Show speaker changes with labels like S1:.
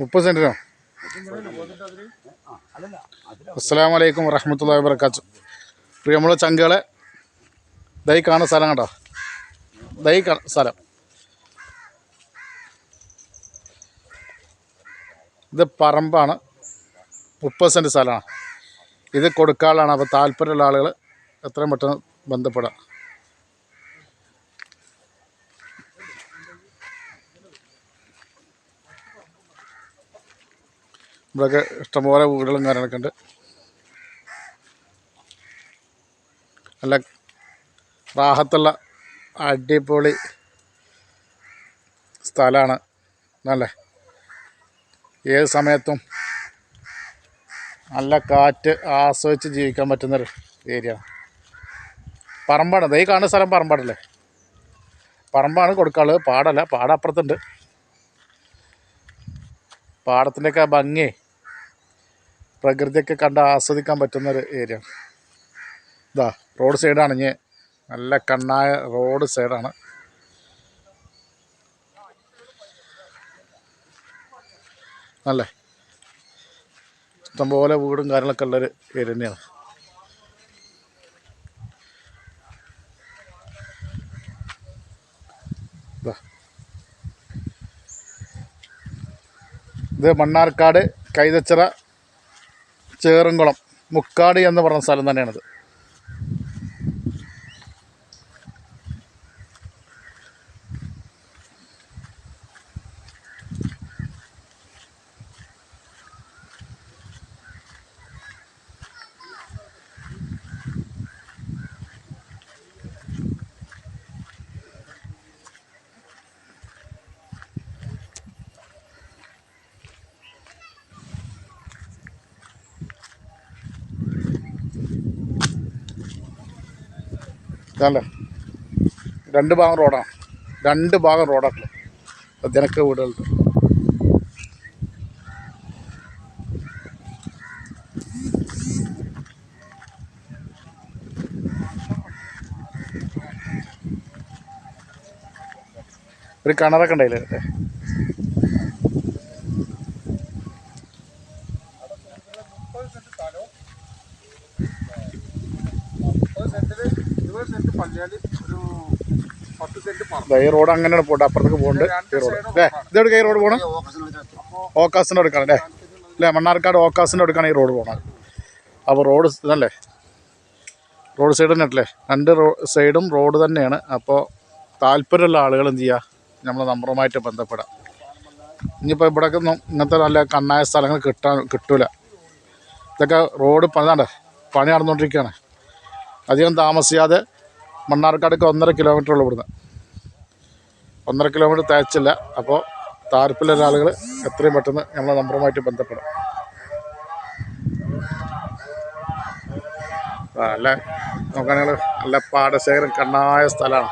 S1: മുപ്പത്
S2: അതിൽ
S1: അസ്സാം വലൈക്കും വറഹമത്തല്ലാ പ്രിയമുള്ള ചങ്കുകളെ ദൈ കാണുന്ന സ്ഥലം കണ്ടോ? ദൈ സ്ഥലം. ഇത് പറമ്പാണ്. മുപ്പത് സെന്റ് സ്ഥലമാണ്. ഇത് കൊടുക്കാനുള്ളതാണ് അപ്പോൾ താല്പര്യമുള്ള ആളുകൾ എത്രയും പെട്ടെന്ന് ബന്ധപ്പെടാം. ഇവിടെയൊക്കെ ഇഷ്ടംപോലെ വീടുകളും കാര്യങ്ങളൊക്കെ ഉണ്ട്. നല്ല റാഹത്തുള്ള അടിപൊളി സ്ഥലമാണ്. അല്ലേ? ഏത് സമയത്തും നല്ല കാറ്റ് ആസ്വദിച്ച് ജീവിക്കാൻ പറ്റുന്നൊരു ഏരിയ. പറമ്പാണ്. ദൈ കാണുന്ന സ്ഥലം പറമ്പാടല്ലേ? പറമ്പാണ് കൊടുക്കാൾ. പാടല്ല. പാടപ്പുറത്തുണ്ട് പാടത്തിന്റെയൊക്കെ ഭംഗി പ്രകൃതിയൊക്കെ കണ്ട് ആസ്വദിക്കാൻ പറ്റുന്നൊരു ഏരിയ. ഇതാ റോഡ് സൈഡാണ് ഇനി. നല്ല കണ്ണായ റോഡ് സൈഡാണ്. അല്ലേ? ഇഷ്ടംപോലെ വീടും കാര്യങ്ങളൊക്കെ ഉള്ളൊരു ഏരിയ തന്നെയാണ്. ഇതാ. മണ്ണാർക്കാട് കൈതച്ചിറ ചേറുംകുളം മുക്കാട് എന്ന് പറഞ്ഞ സ്ഥലം തന്നെയാണിത്. ഇതല്ലേ രണ്ട് ഭാഗം റോഡാണ് രണ്ട് ഭാഗം റോഡാണ് ജനക്ക വീടുകളുണ്ട് ഒരു കിണറൊക്കെ ഉണ്ടായില്ലേ അല്ലേ ദാ ഈ റോഡ് അങ്ങനെയാണ് പോട്ടെ അപ്പുറത്തേക്ക് പോകുന്നുണ്ട് ഈ റോഡ്. അല്ലേ ഇതെവിടെ ഈ റോഡ് പോകണം ഓക്കാസിന്റെ അടുക്കാണ് അല്ലേ? അല്ലേ മണ്ണാർക്കാട് ഓക്കാസിന്റെ അടുക്കാണ് ഈ റോഡ് പോകണത് അപ്പോൾ റോഡ് ഇതല്ലേ? റോഡ് സൈഡ് തന്നെ അല്ലേ? രണ്ട് റോ സൈഡും റോഡ് തന്നെയാണ്. അപ്പോൾ താല്പര്യമുള്ള ആളുകൾ എന്ത് ചെയ്യുക നമ്മളെ നമ്പറുമായിട്ട് ബന്ധപ്പെടാം. ഇനിയിപ്പോൾ ഇവിടെയൊക്കെ ഇങ്ങനത്തെ നല്ല കണ്ണായ സ്ഥലങ്ങൾ കിട്ടാൻ കിട്ടൂല. ഇതൊക്കെ റോഡ് പണിതാണ്ട് പണി നടന്നുകൊണ്ടിരിക്കുകയാണ് അധികം താമസിയാതെ മണ്ണാർക്കാടൊക്കെ ഒന്നര കിലോമീറ്റർ ഉള്ളു ഇവിടുന്ന്. ഒന്നര കിലോമീറ്റർ തേച്ചില്ല അപ്പോൾ താല്പര്യമുള്ള ആളുകൾ എത്രയും പെട്ടെന്ന് നമ്മളെ നമ്പറുമായിട്ട് ബന്ധപ്പെടും. അല്ല നോക്കുകയാണെങ്കിൽ നല്ല പാടശേഖരം കണ്ണായ സ്ഥലമാണ്.